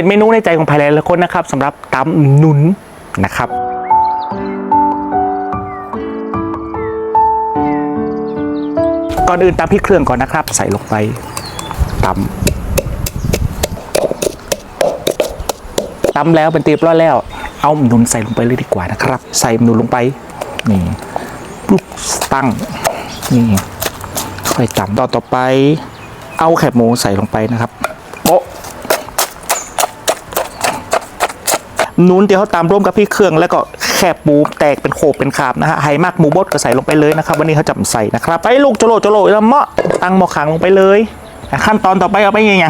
เป็นเมนูในใจของภายหลายคนนะครับสำหรับตำนุนนะครับก่อนอื่นตำพริกเครื่องก่อนนะครับ ใส่ลงไปตำตำแล้วเป็นตีบร้อยแล้ว เอาหนุนใส่ลงไปเลยดีกว่านะครับ ใส่หนุนลงไปนี่ปุ๊บตั้งนี่ค่อยตำต่อต่อไป เอาแคบหมูใส่ลงไปนะครับโป๊ะห นุนเดี๋ยวเขาตามร่วมกับพริกเครื่อง แล้วก็แคบหมูแตกเป็นโขบเป็นขาบนะฮะไฮมากหมูบดก็ใส่ลงไปเลยนะครับ วันนี้เขาจะใส่นะครับไปลูกโจโลโจโลแล้วเหมาะตั้งหม้อขังลงไปเลยอะขั้นตอนต่อไปเอาไปยังไง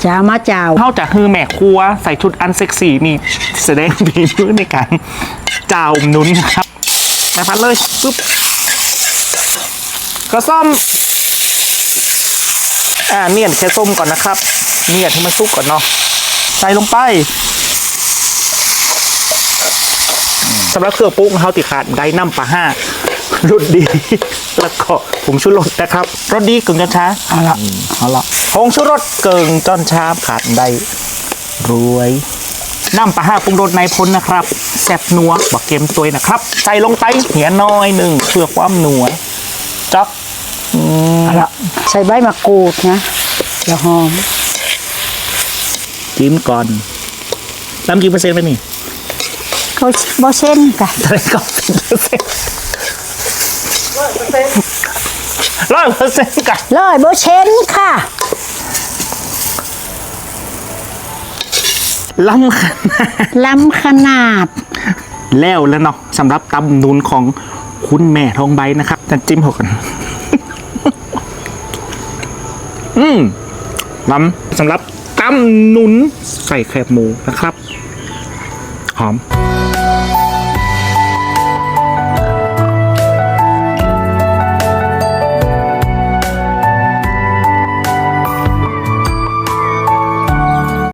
เจ้ามาเจ้าเข้าจากฮือแม่ครัวใส่ชุดอันเซ็กซี่นี่แสดงฝีมือในการจ่าวหนุนครับไปพัดเลยปุ๊บกระซ่อมอ่าเนียนแค่ส้มก่อนนะครับ เนียนให้มันสุกก่อนเนาะใส่ลงไป สำหรับเครื่องปรุงเขาติขาดได้น้ำปลาห้ารสดี แล้วก็ผงชูรสนะครับรสดีกึ่งจนช้าเอาละเอาละผงชูรสเกิงจอนชามขาดได้รวยน้ำปลาห้าปรุงรสในพ้นนะครับแซ่บนัวบักเกมตัวนะครับ ใส่ลงไปเหียน้อยหนึ่งเพื่อความนัวจ๊อกอืมเอาละใส่ใบมะกรูดนะเดี๋ยวหอมจิ้มก่อนน้ำกี่เปอร์เซ็นต์ไปนี่ เขาบ่เส้นกะเท่าไหรก่อนเปอร์เซ็นต์ร้อยเปอร์เซ็นต์กันเลยบ่เส้นค่ะล้ำขนาดล้ำขนาด แล้วแล้วเนาะสำหรับตำนุนของคุณแม่ทองใบนะครับจะจิ้มหกกัน อืมล้ำสำหรับตำนุนใส่แคบหมูนะครับ หอม Música